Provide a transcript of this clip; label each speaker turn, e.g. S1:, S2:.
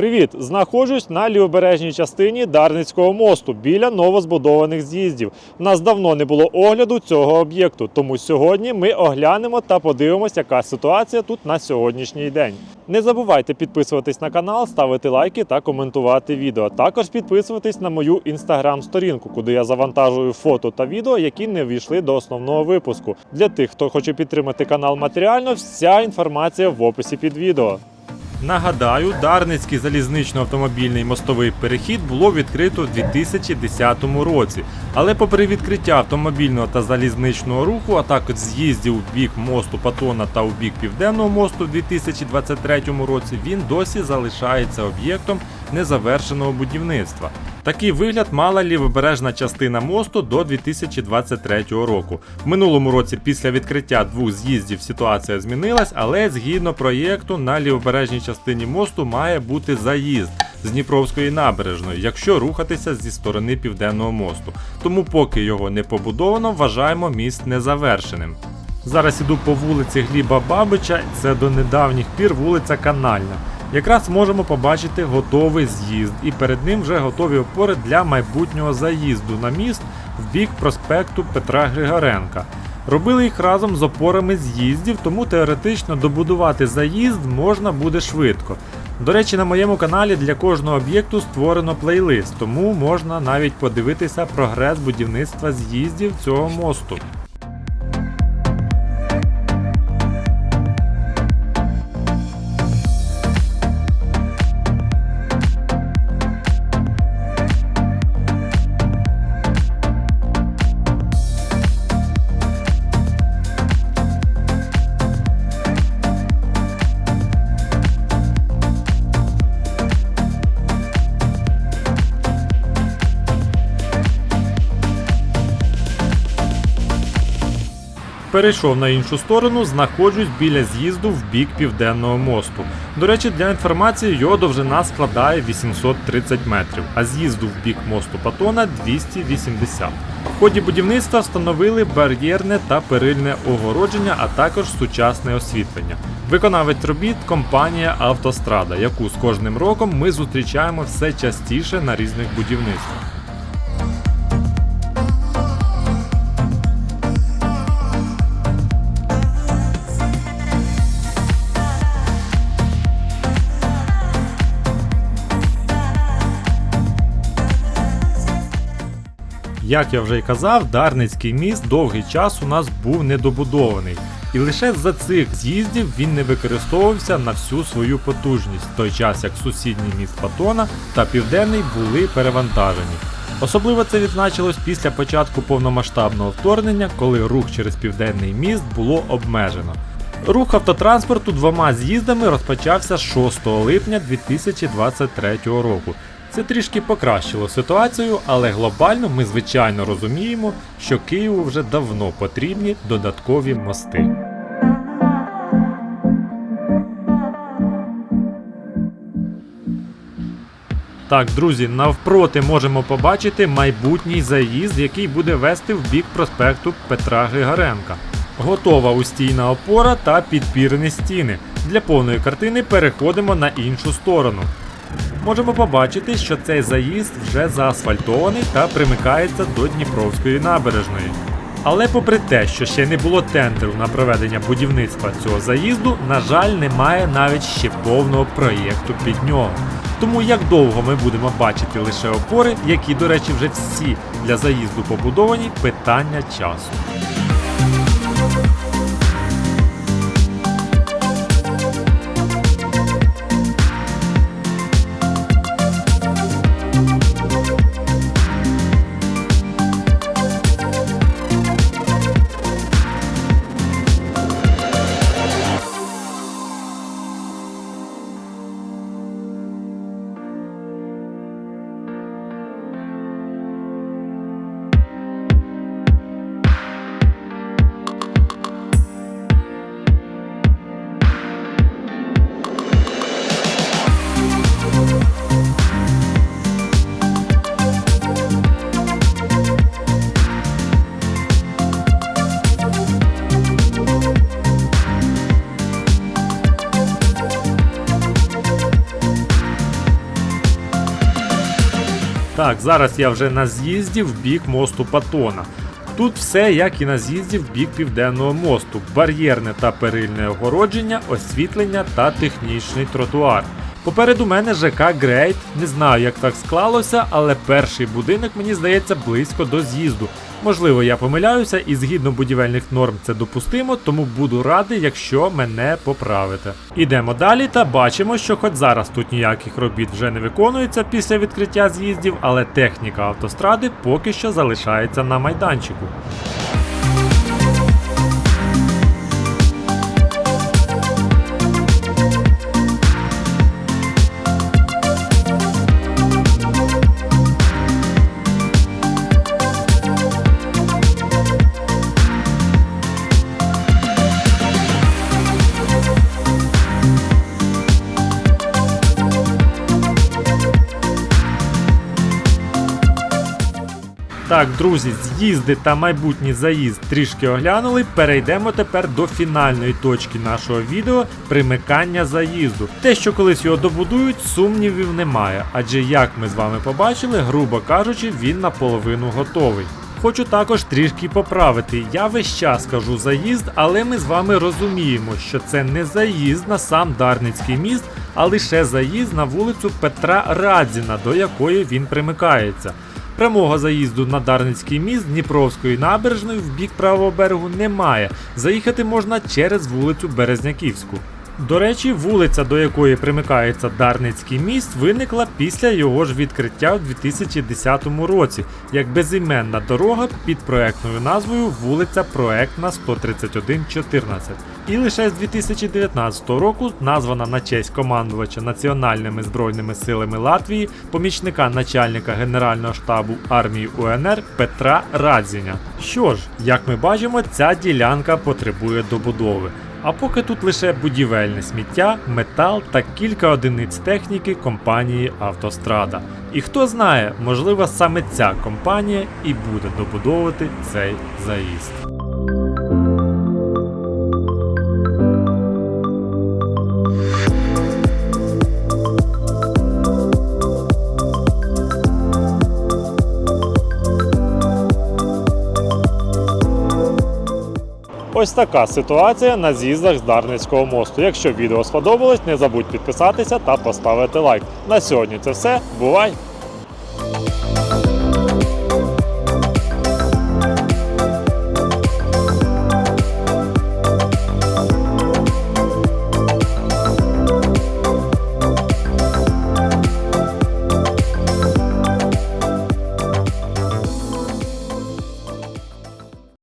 S1: Привіт! Знаходжусь на лівобережній частині Дарницького мосту біля новозбудованих з'їздів. У нас давно не було огляду цього об'єкту, тому сьогодні ми оглянемо та подивимося, яка ситуація тут на сьогоднішній день. Не забувайте підписуватись на канал, ставити лайки та коментувати відео. Також підписуватись на мою інстаграм-сторінку, куди я завантажую фото та відео, які не ввійшли до основного випуску. Для тих, хто хоче підтримати канал матеріально, вся інформація в описі під відео. Нагадаю, Дарницький залізнично-автомобільний мостовий перехід було відкрито в 2010 році. Але попри відкриття автомобільного та залізничного руху, а також з'їздів у бік мосту Патона та у бік Південного мосту в 2023 році, він досі залишається об'єктом незавершеного будівництва. Такий вигляд мала лівобережна частина мосту до 2023 року. В минулому році, після відкриття двох з'їздів, ситуація змінилась, але згідно проєкту на лівобережній частині мосту має бути заїзд з Дніпровської набережної, якщо рухатися зі сторони південного мосту. Тому, поки його не побудовано, вважаємо міст незавершеним. Зараз іду по вулиці Гліба Бабича, це до недавніх пір вулиця Канальна. Якраз можемо побачити готовий з'їзд, і перед ним вже готові опори для майбутнього заїзду на міст в бік проспекту Петра Григоренка. Робили їх разом з опорами з'їздів, тому теоретично добудувати заїзд можна буде швидко. До речі, на моєму каналі для кожного об'єкту створено плейлист, тому можна навіть подивитися прогрес будівництва з'їздів цього мосту. Перейшов на іншу сторону, знаходжусь біля з'їзду в бік південного мосту. До речі, для інформації його довжина складає 830 метрів, а з'їзду в бік мосту Патона 280. В ході будівництва встановили бар'єрне та перильне огородження, а також сучасне освітлення. Виконавець робіт компанія Автострада, яку з кожним роком ми зустрічаємо все частіше на різних будівництвах. Як я вже й казав, Дарницький міст довгий час у нас був недобудований. І лише за цих з'їздів він не використовувався на всю свою потужність, в той час як сусідній міст Патона та Південний були перевантажені. Особливо це відзначилось після початку повномасштабного вторгнення, коли рух через південний міст було обмежено. Рух автотранспорту двома з'їздами розпочався 6 липня 2023 року. Це трішки покращило ситуацію, але глобально ми звичайно розуміємо, що Києву вже давно потрібні додаткові мости. Так, друзі, навпроти можемо побачити майбутній заїзд, який буде вести в бік проспекту Петра Григоренка. Готова устійна опора та підпірні стіни. Для повної картини переходимо на іншу сторону. Можемо побачити, що цей заїзд вже заасфальтований та примикається до Дніпровської набережної. Але попри те, що ще не було тендеру на проведення будівництва цього заїзду, на жаль, немає навіть ще повного проєкту під нього. Тому як довго ми будемо бачити лише опори, які, до речі, вже всі для заїзду побудовані, питання часу. Так, зараз я вже на з'їзді в бік мосту Патона. Тут все як і на з'їзді в бік південного мосту: бар'єрне та перильне огородження, освітлення та технічний тротуар. Попереду мене ЖК Грейт. Не знаю, як так склалося, але перший будинок мені здається близько до з'їзду. Можливо, я помиляюся, і згідно будівельних норм це допустимо, тому буду радий, якщо мене поправите. Ідемо далі та бачимо, що хоч зараз тут ніяких робіт вже не виконується після відкриття з'їздів, але техніка автостради поки що залишається на майданчику. Так, друзі, з'їзди та майбутній заїзд трішки оглянули. Перейдемо тепер до фінальної точки нашого відео примикання заїзду. Те, що колись його добудують, сумнівів немає, адже як ми з вами побачили, грубо кажучи, він наполовину готовий. Хочу також трішки поправити. Я весь час кажу заїзд, але ми з вами розуміємо, що це не заїзд на сам Дарницький міст, а лише заїзд на вулицю Петра Радзіна, до якої він примикається. Прямого заїзду на Дарницький міст Дніпровської набережної в бік правого берегу немає. Заїхати можна через вулицю Березняківську. До речі, вулиця, до якої примикається Дарницький міст, виникла після його ж відкриття у 2010 році, як безіменна дорога під проектною назвою вулиця Проектна 13114. І лише з 2019 року названа на честь командувача Національними збройними силами Латвії, помічника начальника Генерального штабу армії УНР Петра Радзіня. Що ж, як ми бачимо, ця ділянка потребує добудови. А поки тут лише будівельне сміття, метал та кілька одиниць техніки компанії Автострада. І хто знає, можливо, саме ця компанія і буде добудовувати цей заїзд. Ось така ситуація на з'їздах з Дарницького мосту. Якщо відео сподобалось, не забудь підписатися та поставити лайк. На сьогодні це все. Бувай!